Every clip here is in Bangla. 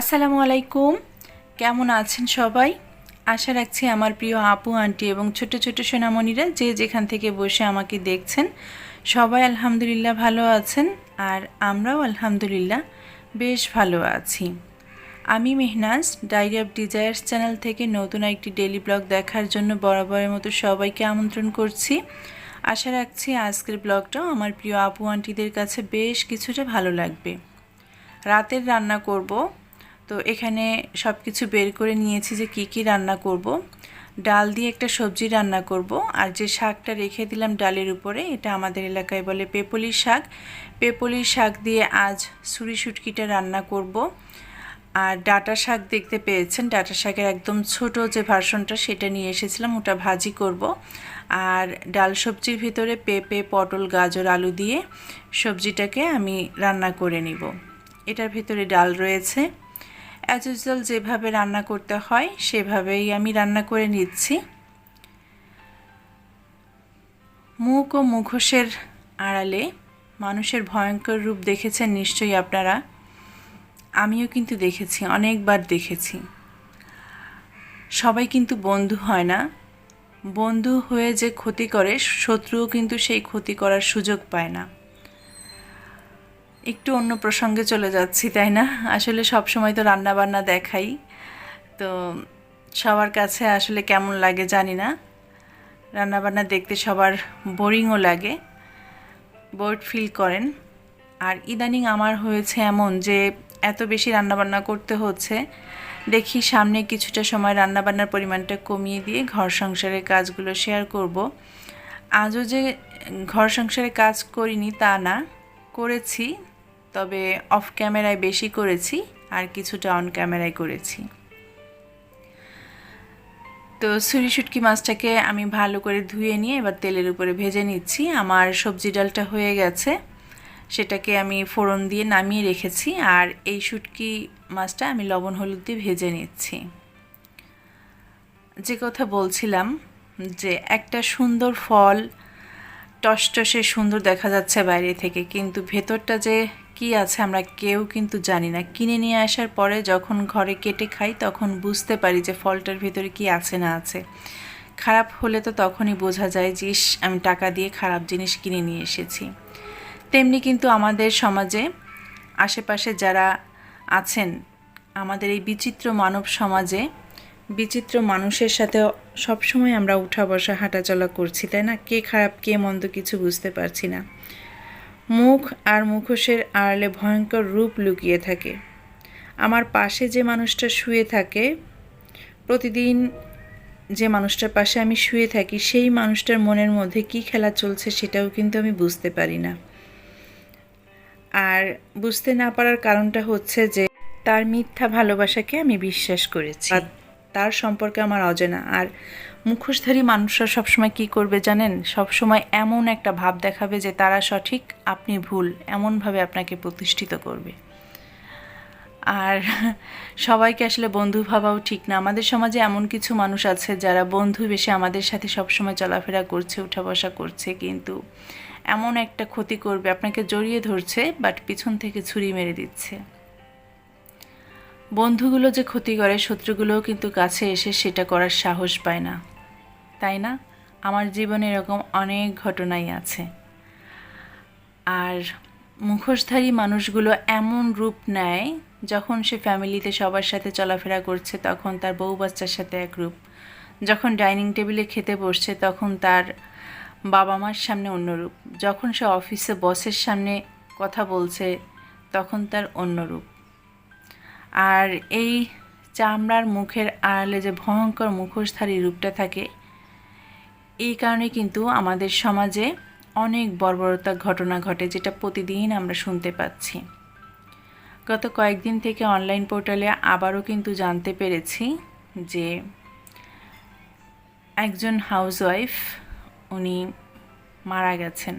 আসসালামু আলাইকুম। কেমন আছেন সবাই? আশা রাখছি আমার প্রিয় আপু, আন্টি এবং ছোট ছোট সোনামণিরা যে যেখান থেকে বসে আমাকে দেখছেন, সবাই আলহামদুলিল্লাহ ভালো আছেন আর আমরাও আলহামদুলিল্লাহ বেশ ভালো আছি। আমি Mehnaz, diary of desires channel থেকে নতুন একটি ডেলি ব্লগ দেখার জন্য বরাবরের মতো সবাইকে আমন্ত্রণ করছি। আশা রাখছি আজকের ব্লগটাও আমার প্রিয় আপু, আন্টিদের কাছে বেশ কিছুটা ভালো লাগবে। রাতের রান্না করব তো এখানে সব কিছু বের করে নিয়েছি যে কি কি রান্না করব। ডাল দিয়ে একটা সবজি রান্না করব আর যে শাকটা রেখে দিলাম ডালের উপরে, এটা আমাদের এলাকায় বলে পেপলি শাক। পেপলি শাক দিয়ে আজ সুরি শুটকিটা রান্না করব। আর ডাটা শাক দেখতে পেয়েছেন, ডাটা শাকের একদম ছোট যে ভার্সনটা সেটা নিয়ে এসেছিলাম, ওটা ভাজি করব। আর ডাল সবজির ভিতরে পেঁপে, পটল, গাজর, আলু দিয়ে সবজিটাকে আমি রান্না করে নিব। এটার ভিতরে ডাল রয়েছে। অ্যাজ ইউজুয়াল যেভাবে রান্না করতে হয়, সেভাবেই আমি রান্না করে নিচ্ছি। মুখ ও মুখোশের আড়ালে মানুষের ভয়ঙ্কর রূপ দেখেছেন নিশ্চয়ই আপনারা। আমিও কিন্তু দেখেছি, অনেকবার দেখেছি। সবাই কিন্তু বন্ধু হয় না। বন্ধু হয়ে যে ক্ষতি করে, শত্রুও কিন্তু সেই ক্ষতি করার সুযোগ পায় না। একটু অন্য প্রসঙ্গে চলে যাচ্ছি, তাই না? আসলে সব সময় তো রান্না বান্না দেখাই। তো সবার কাছে আসলে কেমন লাগে জানি না। রান্নাবান্না দেখতে সবার বোরিংও লাগে, বোর্ড ফিল করেন। আর ইদানিং আমার হয়েছে এমন যে, এত বেশি রান্নাবান্না করতে হচ্ছে, দেখি সামনে কিছুটা সময় রান্নাবান্নার পরিমাণটা কমিয়ে দিয়ে ঘর সংসারের কাজগুলো শেয়ার করব। আজও যে ঘর সংসারে কাজ করিনি তা না, করেছি। তবে অফ ক্যামেরায় বেশি করেছি আর কিছুটা অন ক্যামেরায় করেছি। তো ছুরি শুটকি মাছটাকে আমি ভালো করে ধুয়ে নিয়ে এবার তেলের উপরে ভেজে নিচ্ছি। আমার সবজি ডালটা হয়ে গেছে। সেটাকে আমি ফোড়ন দিয়ে নামিয়ে রেখেছি আর এই শুটকি মাছটা আমি লবণ হলুদ দিয়ে ভেজে নিচ্ছি। যে কথা বলছিলাম যে একটা সুন্দর ফল, টসটসে সুন্দর দেখা যাচ্ছে বাইরে থেকে, কিন্তু ভেতরটা যে কি আছে আমরা কেউ কিন্তু জানি না। কিনে নিয়ে আসার পরে যখন ঘরে কেটে খাই, তখন বুঝতে পারি যে ফলটার ভিতরে কি আছে না আছে। খারাপ হলে তো তখনই বোঝা যায় যে আমি টাকা দিয়ে খারাপ জিনিস কিনে নিয়ে এসেছি। তেমনি কিন্তু আমাদের সমাজে আশেপাশে যারা আছেন, আমাদের এই বিচিত্র মানব সমাজে বিচিত্র মানুষের সাথে সবসময় আমরা উঠা বসা, হাঁটাচলা করছি, তাই না? কে খারাপ, কে মন্দ কিছু বুঝতে পারছি না। মুখ আর মুখোশের আড়ালে ভয়ঙ্কর রূপ লুকিয়ে থাকে। আমার পাশে যে মানুষটা শুয়ে থাকে, প্রতিদিন যে মানুষটার পাশে আমি শুয়ে থাকি, সেই মানুষটার মনের মধ্যে কি খেলা চলছে সেটাও কিন্তু আমি বুঝতে পারি না। আর বুঝতে না পারার কারণটা হচ্ছে যে, তার মিথ্যা ভালোবাসাকে আমি বিশ্বাস করেছি। তার সম্পর্কে আমার অজানা। আর মুখোশধারী মানুষরা সবসময় কি করবে জানেন? সবসময় এমন একটা ভাব দেখাবে যে তারা সঠিক, আপনি ভুল, এমনভাবে আপনাকে প্রতিষ্ঠিত করবে। আর সবাইকে আসলে বন্ধু ভাবাও ঠিক না। আমাদের সমাজে এমন কিছু মানুষ আছে যারা বন্ধু বেশি আমাদের সাথে সবসময় চলাফেরা করছে, উঠা বসা করছে, কিন্তু এমন একটা ক্ষতি করবে, আপনাকে জড়িয়ে ধরছে বাট পিছন থেকে ছুরি মেরে দিচ্ছে। বন্ধুগুলো যে ক্ষতি করে, শত্রুগুলোও কিন্তু কাছে এসে সেটা করার সাহস পায় না। তাই না? আমার জীবনে এরকম অনেক ঘটনাই আছে। আর মুখোশধারী মানুষগুলো এমন রূপ নেয়, যখন সে ফ্যামিলিতে সবার সাথে চলাফেরা করছে, তখন তার বউ বাচ্চার সাথে এক রূপ। যখন ডাইনিং টেবিলে খেতে বসছে, তখন তার বাবা মার সামনে অন্যরূপ যখন সে অফিসে বসের সামনে কথা বলছে, তখন তার অন্যরূপ আর এই চামড়ার মুখের আড়ালে যে ভয়ঙ্কর মুখোশধারী রূপটা থাকে, এই কারণে কিন্তু আমাদের সমাজে অনেক বর্বরতার ঘটনা ঘটে যেটা প্রতিদিন আমরা শুনতে পাচ্ছি। গত কয়েকদিন থেকে অনলাইন পোর্টালে আবারও কিন্তু জানতে পেরেছি যে একজন হাউসওয়াইফ উনি মারা গেছেন।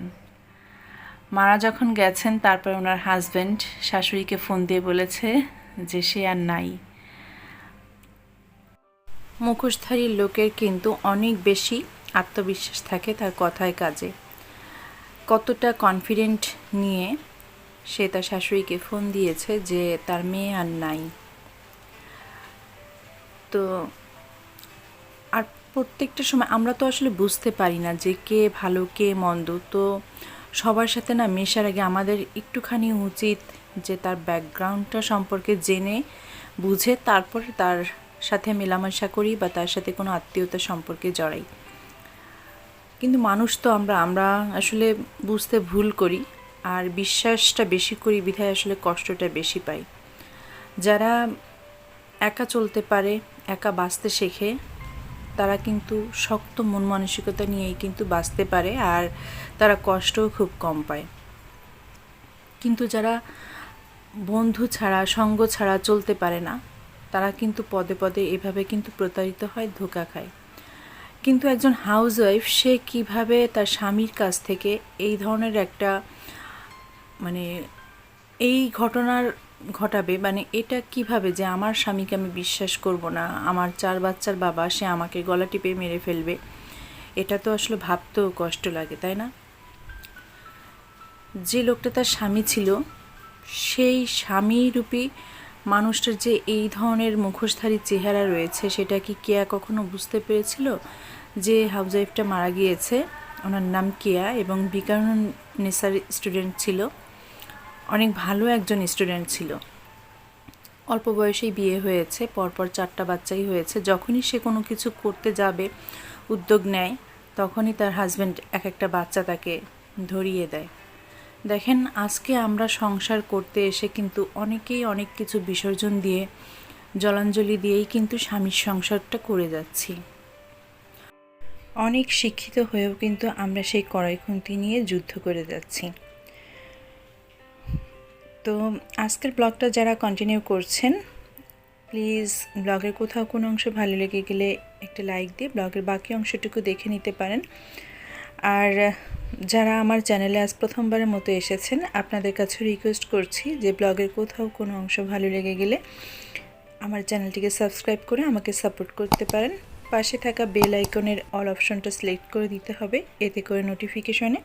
মারা যখন গেছেন, তারপর ওনার হাজব্যান্ড শাশুড়িকে ফোন দিয়ে বলেছে যে সে আর নাই। মুখোশধারী লোকের কিন্তু অনেক বেশি আত্মবিশ্বাস থাকে তার কথায় কাজে। কতটা কনফিডেন্ট নিয়ে সে তার শাশুড়িকে ফোন দিয়েছে যে তার মেয়ে আর নাই। তো আর প্রত্যেকটা সময় আমরা তো আসলে বুঝতে পারি না যে কে ভালো, কে মন্দ। তো সবার সাথে না মেশার আগে আমাদের একটুখানি উচিত যে তার ব্যাকগ্রাউন্ডটা সম্পর্কে জেনে, বুঝে তারপর তার সাথে মেলামেশা করি বা তার সাথে কোনো আত্মীয়তা সম্পর্কে জড়াই। কিন্তু মানুষ তো আমরা আমরা আসলে বুঝতে ভুল করি আর বিশ্বাসটা বেশি করি, বিধায় আসলে কষ্টটা বেশি পাই। যারা একা চলতে পারে, একা বাঁচতে শেখে, তারা কিন্তু শক্ত মন মানসিকতা নিয়েই কিন্তু বাঁচতে পারে আর তারা কষ্টও খুব কম পায়। কিন্তু যারা বন্ধু ছাড়া, সঙ্গ ছাড়া চলতে পারে না। তারা কিন্তু পদে পদে এভাবে কিন্তু প্রতারিত হয়, ধোকা খায়। কিন্তু একজন হাউসওয়াইফ সে কীভাবে তার স্বামীর কাছ থেকে এই ধরনের একটা মানে এই ঘটনার ঘটাবে? মানে এটা কীভাবে যে আমার স্বামীকে আমি বিশ্বাস করব না? আমার চার বাচ্চার বাবা, সে আমাকে গলা টিপে মেরে ফেলবে। এটা তো আসলে ভাবতেও কষ্ট লাগে, তাই না? যে লোকটা তার স্বামী ছিল সেই স্বামীরূপী মানুষটার যে এই ধরনের মুখোশধারী চেহারা রয়েছে, সেটা কি কেয়া কখনো বুঝতে পেরেছিল? যে হাউসওয়াইফটা মারা গিয়েছে, ওনার নাম কেয়া এবং বিকারণ নেসার স্টুডেন্ট ছিল, অনেক ভালো একজন স্টুডেন্ট ছিল। অল্প বয়সেই বিয়ে হয়েছে, পরপর চারটা বাচ্চাই হয়েছে। যখনই সে কোনো কিছু করতে যাবে, উদ্যোগ নেয়, তখনই তার হাজব্যান্ড এক একটা বাচ্চা তাকে ধরিয়ে দেয়। দেখেন, আজকে আমরা সংসার করতে এসে কিন্তু অনেকেই অনেক কিছু বিসর্জন দিয়ে, জলাঞ্জলি দিয়েই কিন্তু স্বামীর সংসারটা করে যাচ্ছি। অনেক শিক্ষিত হয়েও কিন্তু আমরা সেই কড়াই খুন্তি নিয়ে যুদ্ধ করে যাচ্ছি। তো আজকের ব্লগটা যারা কন্টিনিউ করছেন প্লিজ ব্লগের কোথাও কোনো অংশ ভালো লেগে গেলে একটা লাইক দিয়ে ব্লগের বাকি অংশটুকু দেখে নিতে পারেন। আর যারা আমার চ্যানেলে আজ প্রথমবারের মতো এসেছেন, আপনাদের কাছে রিকোয়েস্ট করছি যে ব্লগের কোথাও কোনো অংশ ভালো লেগে গেলে আমার চ্যানেলটিকে সাবস্ক্রাইব করে আমাকে সাপোর্ট করতে পারেন। পাশে থাকা বেল আইকনের অল অপশনটা সিলেক্ট করে দিতে হবে, এতে করে নোটিফিকেশনে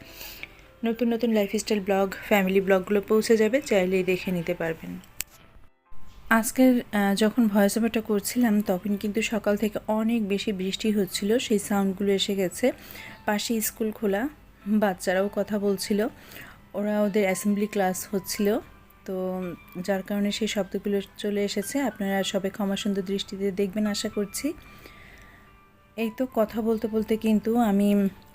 নতুন নতুন লাইফস্টাইল ব্লগ ফ্যামিলি ব্লগগুলো পৌঁছে যাবে, চাইলেই দেখে নিতে পারবেন। আজকের যখন ভয়েস ওভারটা করছিলাম, তখন কিন্তু সকাল থেকে অনেক বেশি বৃষ্টি হচ্ছিল, সেই সাউন্ডগুলো এসে গেছে। পাশে স্কুল খোলা বাচ্চারাও কথা বলছিল। ওরা ওদের অ্যাসেম্বলি ক্লাস হচ্ছিল। তো যার কারণে সেই শব্দগুলো চলে এসেছে। আপনারা সবে ক্ষমা সুন্দর দৃষ্টিতে দেখবেন, আশা করছি। এই তো কথা বলতে বলতে কিন্তু আমি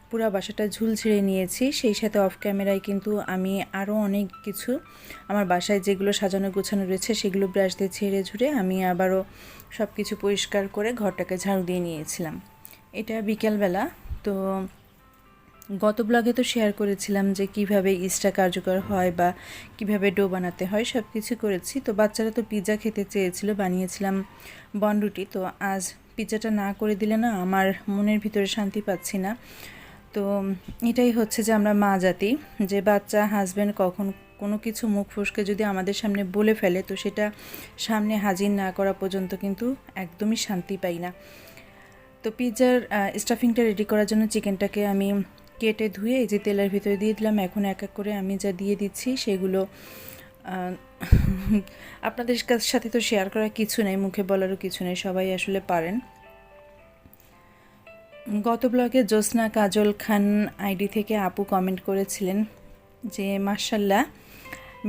পুরো বাসাটা ঝুল ছিঁড়ে নিয়েছি। সেই সাথে অফ ক্যামেরায় কিন্তু আমি আরও অনেক কিছু, আমার বাসায় যেগুলো সাজানো গোছানো রয়েছে সেগুলো ব্রাশ দিয়ে ছেড়ে ঝুড়ে আমি আবারও সব কিছু পরিষ্কার করে ঘরটাকে ঝাড়ু দিয়ে নিয়েছিলাম। এটা বিকেলবেলা, তো গত ব্লগে তো শেয়ার করেছিলাম যে কীভাবে ইস্টা কার্যকর হয় বা কীভাবে ডো বানাতে হয় সব কিছু করেছি। তো বাচ্চারা তো পিৎজা খেতে চেয়েছিল, বানিয়েছিলাম বনরুটি তো আজ পিৎজাটা না করে দিলে না আমার মনের ভিতরে শান্তি পাচ্ছি না। তো এটাই হচ্ছে যে আমরা মা জাতি, যে বাচ্চা হাজব্যান্ড কখন কোনো কিছু মুখ ফুসকে যদি আমাদের সামনে বলে ফেলে, তো সেটা সামনে হাজির না করা পর্যন্ত কিন্তু একদমই শান্তি পাই না। তো পিৎজার স্টাফিংটা রেডি করার জন্য চিকেনটাকে আমি কেটে ধুয়ে এই যে তেলের ভিতরে দিয়ে দিলাম, এখন এক এক করে আমি যা দিয়ে দিচ্ছি সেগুলো আপনাদের সাথে তো শেয়ার করার কিছু নেই, মুখে বলারও কিছু নেই, সবাই আসলে পারেন। গত ব্লগে জ্যোৎস্না কাজল খান আইডি থেকে আপু কমেন্ট করেছিলেন যে মার্শাল্লাহ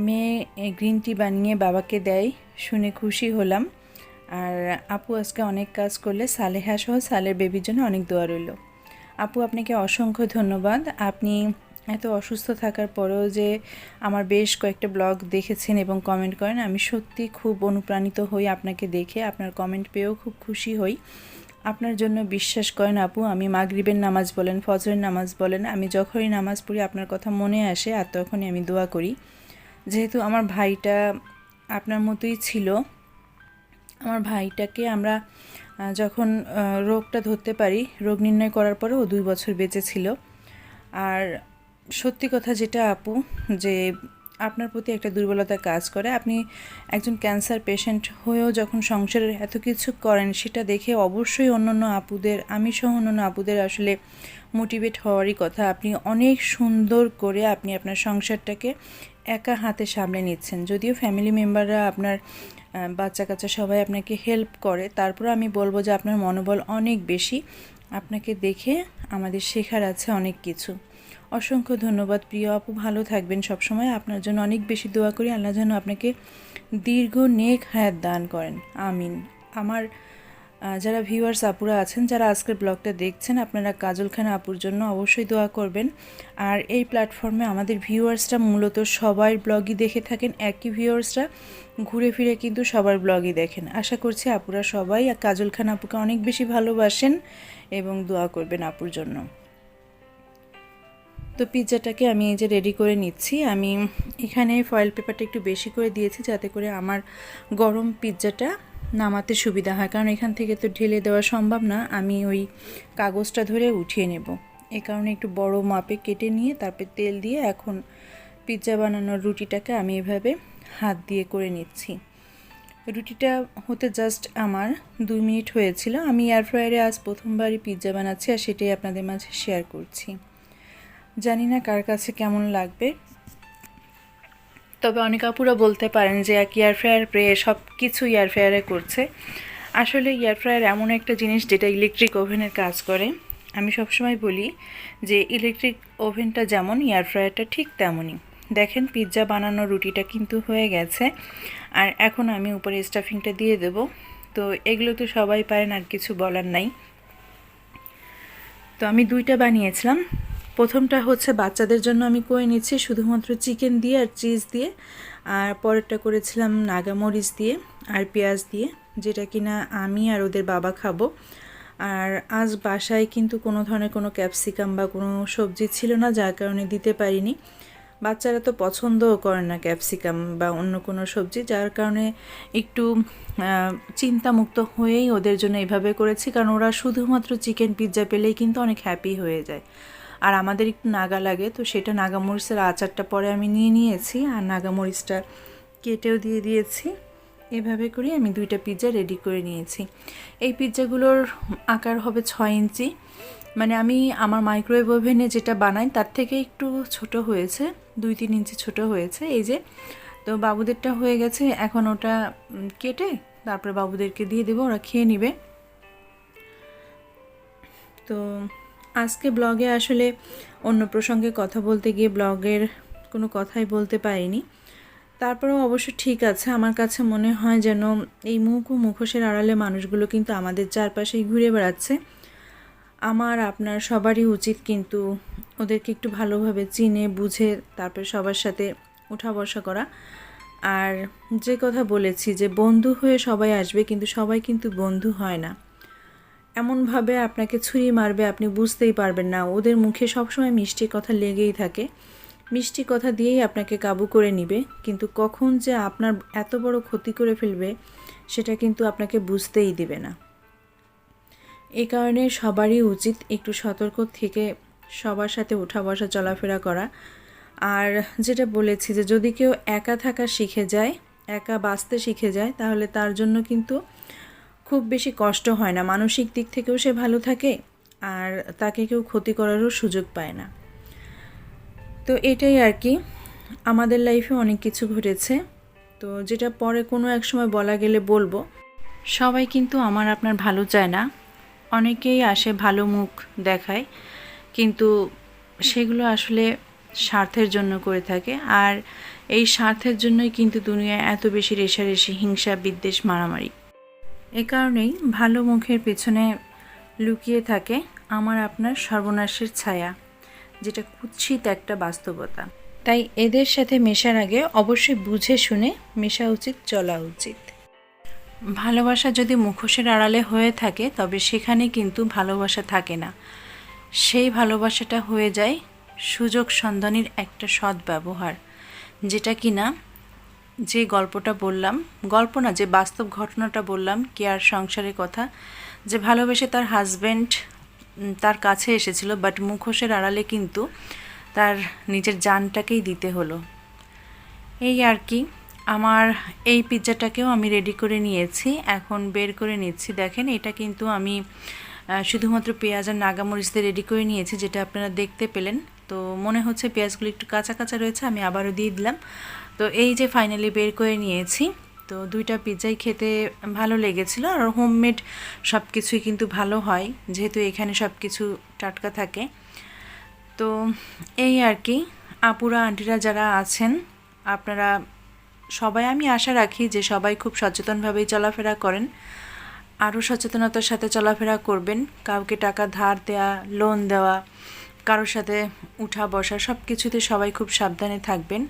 মেয়ে গ্রিন টি বানিয়ে বাবাকে দেয়, শুনে খুশি হলাম। আর আপু আজকে অনেক কাজ করলে সালেহা সহ সালের বেবির জন্য অনেক দোয়া রইল। আপু, আপনাকে অসংখ্য ধন্যবাদ। আপনি এত অসুস্থ থাকার পরেও যে আমার বেশ কয়েকটা ব্লগ দেখেছেন এবং কমেন্ট করেন, আমি সত্যি খুব অনুপ্রাণিত হই আপনাকে দেখে। আপনার কমেন্ট পেয়েও খুব খুশি হই। আপনার জন্য বিশ্বাস করেন আপু, আমি মাগরিবের নামাজ বলেন, ফজরের নামাজ বলেন, আমি যখনই নামাজ পড়ি, আপনার কথা মনে আসে আর তখনই আমি দোয়া করি। যেহেতু আমার ভাইটা আপনার মতোই ছিল, আমার ভাইটাকে আমরা যখন রোগটা ধরতে পারি, রোগ নির্ণয় করার পরে ও দুই বছর বেঁচে ছিল। আর সত্যি কথা যেটা আপু, যে আপনার প্রতি একটা দুর্বলতা কাজ করে, আপনি একজন ক্যান্সার পেশেন্ট হয়েও যখন সংসারের এত কিছু করেন, সেটা দেখে অবশ্যই অন্যান্য আপুদের আমি সহ অন্যান্য আপুদের আসলে মোটিভেট হওয়ারই কথা। আপনি অনেক সুন্দর করে আপনি আপনার সংসারটাকে একা হাতে সামলে নিচ্ছেন। যদিও ফ্যামিলি মেম্বাররা আপনার বাচ্চা কাচ্চা সবাই আপনাকে হেল্প করে। তারপর আমি বলব যে আপনার মনোবল অনেক বেশি। আপনাকে দেখে আমাদের শেখার আছে অনেক কিছু। অসংখ্য ধন্যবাদ প্রিয় আপু, ভালো থাকবেন সবসময়। আপনার জন্য অনেক বেশি দোয়া করি। আল্লাহ যেন আপনাকে দীর্ঘ নেক হায়াত দান করেন। আমিন। আমার যারা ভিউয়ার্স আপুরা আছেন, যারা আজকের ব্লগটা দেখছেন, আপনারা কাজল খান আপুর জন্য অবশ্যই দোয়া করবেন। আর এই প্ল্যাটফর্মে আমাদের ভিউয়ার্সরা মূলত সবার ব্লগই দেখে থাকেন, একই ভিউয়ার্সরা ঘুরে ফিরে কিন্তু সবার ব্লগই দেখেন। আশা করছি আপুরা সবাই কাজল খান আপুকে অনেক বেশি ভালোবাসেন এবং দোয়া করবেন আপুর জন্য। তো পিৎজাটাকে আমি এই যে রেডি করে নিচ্ছি। আমি এখানে ফয়েল পেপারটা একটু বেশি করে দিয়েছি যাতে করে আমার গরম পিৎজাটা নামাতে সুবিধা হয়। কারণ এখান থেকে তো ঢেলে দেওয়া সম্ভব না। আমি ওই কাগজটা ধরে উঠিয়ে নেব। এ কারণে একটু বড় মাপে কেটে নিয়ে তারপর তেল দিয়ে এখন পিৎজা বানানোর রুটিটাকে আমি এভাবে হাত দিয়ে করে নিচ্ছি। রুটিটা হতে জাস্ট আমার দুই মিনিট হয়েছিল। আমি এয়ার ফ্রায়ারে আজ প্রথমবারই পিৎজা বানাচ্ছি আর সেটাই আপনাদের মাঝে শেয়ার করছি। জানি না কার কাছে কেমন লাগবে। তবে অনেক আপুরা বলতে পারেন যে এক এয়ার ফ্রায়ার প্রে সব কিছু এয়ার ফ্রায়ারে করছে। আসলে এয়ার ফ্রায়ার এমন একটা জিনিস যেটা ইলেকট্রিক ওভেনের কাজ করে। আমি সবসময় বলি যে ইলেকট্রিক ওভেনটা যেমন এয়ার ফ্রায়ারটা ঠিক তেমনই। দেখেন পিৎজা বানানো রুটিটা কিন্তু হয়ে গেছে। আর এখন আমি উপরে স্টাফিংটা দিয়ে দেব। তো এগুলো তো সবাই পারেন আর কিছু বলার নাই। তো আমি দুইটা বানিয়েছিলাম। প্রথমটা হচ্ছে বাচ্চাদের জন্য আমি করে নিচ্ছি, শুধুমাত্র চিকেন দিয়ে আর চিজ দিয়ে। আর পরেরটা করেছিলাম নাগামরিচ দিয়ে আর পেঁয়াজ দিয়ে, যেটা কিনা আমি আর ওদের বাবা খাব। আর আজ বাসায় কিন্তু কোনো ধরনের কোনো ক্যাপসিকাম বা কোনো সবজি ছিল না, যার কারণে দিতে পারিনি। বাচ্চারা তো পছন্দও করে না ক্যাপসিকাম বা অন্য কোনো সবজি, যার কারণে একটু চিন্তামুক্ত হয়েই ওদের জন্য এভাবে করেছি, কারণ ওরা শুধুমাত্র চিকেন পিৎজা পেলেই কিন্তু অনেক হ্যাপি হয়ে যায়। আর আমাদের একটু নাগা লাগে, তো সেটা নাগামরিচের আচারটা পরে আমি নিয়ে নিয়েছি আর নাগামরিচটা কেটেও দিয়ে দিয়েছি। এভাবে করে আমি দুইটা পিৎজা রেডি করে নিয়েছি। এই পিৎজাগুলোর আকার হবে ছয় ইঞ্চি। মানে আমি আমার মাইক্রোওয়েভ ওভেনে যেটা বানাই তার থেকে একটু ছোট হয়েছে, দুই তিন ইঞ্চি ছোট হয়েছে। এই যে, তো বাবুদেরটা হয়ে গেছে, এখন ওটা কেটে তারপরে বাবুদেরকে দিয়ে দেবো, ওরা খেয়ে নেবে। তো আজকে ব্লগে আসলে অন্য প্রসঙ্গে কথা বলতে গিয়ে ব্লগের কোনো কথাই বলতে পারিনি। তারপরেও অবশ্য ঠিক আছে, আমার কাছে মনে হয় যেন এই মুখ ও মুখোশের আড়ালে মানুষগুলো কিন্তু আমাদের চারপাশেই ঘুরে বেড়াচ্ছে। আমার, আপনার সবারই উচিত কিন্তু ওদেরকে একটু ভালোভাবে চিনে, বুঝে তারপর সবার সাথে উঠা বসা করা। আর যে কথা বলেছি যে বন্ধু হয়ে সবাই আসবে কিন্তু সবাই কিন্তু বন্ধু হয় না। এমনভাবে আপনাকে ছুরি মারবে, আপনি বুঝতেই পারবেন না। ওদের মুখে সবসময় মিষ্টি কথা লেগেই থাকে। মিষ্টি কথা দিয়েই আপনাকে কাবু করে নিবে, কিন্তু কখন যে আপনার এত বড় ক্ষতি করে ফেলবে, সেটা কিন্তু আপনাকে বুঝতেই দিবে না। এই কারণে সবারই উচিত একটু সতর্ক থেকে সবার সাথে উঠা বসা, চলাফেরা করা। আর যেটা বলেছি যে, যদি কেউ একা থাকা শিখে যায়, একা বাঁচতে শিখে যায়, তাহলে তার জন্য কিন্তু খুব বেশি কষ্ট হয় না। মানসিক দিক থেকেও সে ভালো থাকে আর তাকে কেউ ক্ষতি করারও সুযোগ পায় না। তো এটাই আর কি। আমাদের লাইফে অনেক কিছু ঘটেছে। তো যেটা পরে কোনো এক সময় বলা গেলে বলব, সবাই কিন্তু আমার আপনার ভালো চায় না। অনেকেই আসে ভালো মুখ দেখায়, কিন্তু সেগুলো আসলে স্বার্থের জন্য করে থাকে। আর এই স্বার্থের জন্যই কিন্তু দুনিয়ায় এত বেশি রেশারেশি, হিংসা, বিদ্বেষ, মারামারি। এ কারণেই ভালো মুখের পেছনে লুকিয়ে থাকে আমার আপনার সর্বনাশের ছায়া, যেটা কুৎসিত একটা বাস্তবতা। তাই এদের সাথে মেশার আগে অবশ্যই বুঝে শুনে মেশা উচিত, চলা উচিত। ভালোবাসা যদি মুখোশের আড়ালে হয়ে থাকে, তবে সেখানে কিন্তু ভালোবাসা থাকে না। সেই ভালোবাসাটা হয়ে যায় সুযোগ সন্ধানীর একটা সদ্ব্যবহার ব্যবহার যেটা কিনা যে গল্পটা বললাম, গল্প না, যে বাস্তব ঘটনাটা বললাম, কেয়ার সংসারের কথা, যে ভালোবেসে তার হাজব্যান্ড তার কাছে এসেছিল বাট মুখোশের আড়ালে কিন্তু তার নিজের জানটাকেই দিতে হলো। এই আর কি, আমার এই পিৎজাটাকেও আমি রেডি করে নিয়েছি, এখন বের করে নিচ্ছি। দেখেন, এটা কিন্তু আমি শুধুমাত্র পেঁয়াজ আর নাগামরিচ দিয়ে রেডি করে নিয়েছি, যেটা আপনারা দেখতে পেলেন। তো মনে হচ্ছে পেঁয়াজগুলো একটু কাঁচা কাঁচা রয়েছে, আমি আবারও দিয়ে দিলাম। তো এই যে ফাইনালি বের করে নিয়েছি, তো দুইটা পিৎজাই খেতে ভালো লেগেছিল আর হোমমেড সব কিছুই কিন্তু ভালো হয়, যেহেতু এখানে সব কিছু টাটকা থাকে। তো এই আর কি, আপুরা, আন্টিরা যারা আছেন, আপনারা সবাই, আমি আশা রাখি যে সবাই খুব সচেতনভাবেই চলাফেরা করেন, আরও সচেতনতার সাথে চলাফেরা করবেন, কাউকে টাকা ধার দেওয়া লোন দেওয়া কারোর সাথে উঠা, বসা সব কিছুতে সবাই খুব সাবধানে থাকবেন।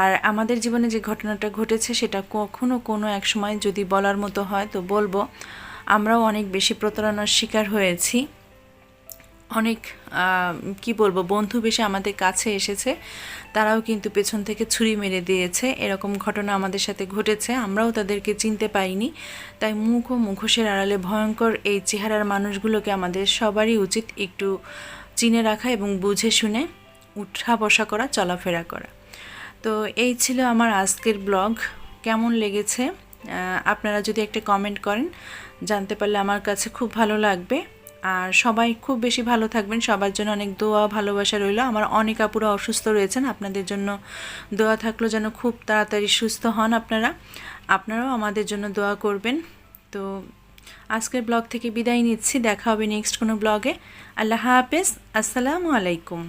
আর আমাদের জীবনে যে ঘটনাটা ঘটেছে সেটা কখনো কোনো এক সময় যদি বলার মতো হয় তো বলব, আমরাও অনেক বেশি প্রতারণার শিকার হয়েছি। অনেক কি বলব, বন্ধু বেশি আমাদের কাছে এসেছে, তারাও কিন্তু পেছন থেকে ছুরি মেরে দিয়েছে। এরকম ঘটনা আমাদের সাথে ঘটেছে, আমরাও তাদেরকে চিনতে পাইনি। তাই মুখ ও মুখোশের আড়ালে ভয়ঙ্কর এই চেহারার মানুষগুলোকে আমাদের সবারই উচিত একটু চিনে রাখা এবং বুঝে শুনে উঠা বসা করা, চলাফেরা করা। তো এই ছিল আমার আজকের ব্লগ। কেমন লেগেছে? আপনারা যদি একটা কমেন্ট করেন, জানতে পারলে আমার কাছে খুব ভালো লাগবে। আর সবাই খুব বেশি ভালো থাকবেন। সবার জন্য অনেক দোয়া, ভালোবাসা রইল। আমার অনেক আপুরা অসুস্থ রয়েছেন। আপনাদের জন্য দোয়া থাকল যেন খুব তাড়াতাড়ি সুস্থ হন আপনারা। আপনারাও আমাদের জন্য দোয়া করবেন। তো আজকের ব্লগ থেকে বিদায় নিচ্ছি দেখা হবে নেক্সট কোনো ব্লগে। আল্লাহ হাফেজ আসসালামু আলাইকুম।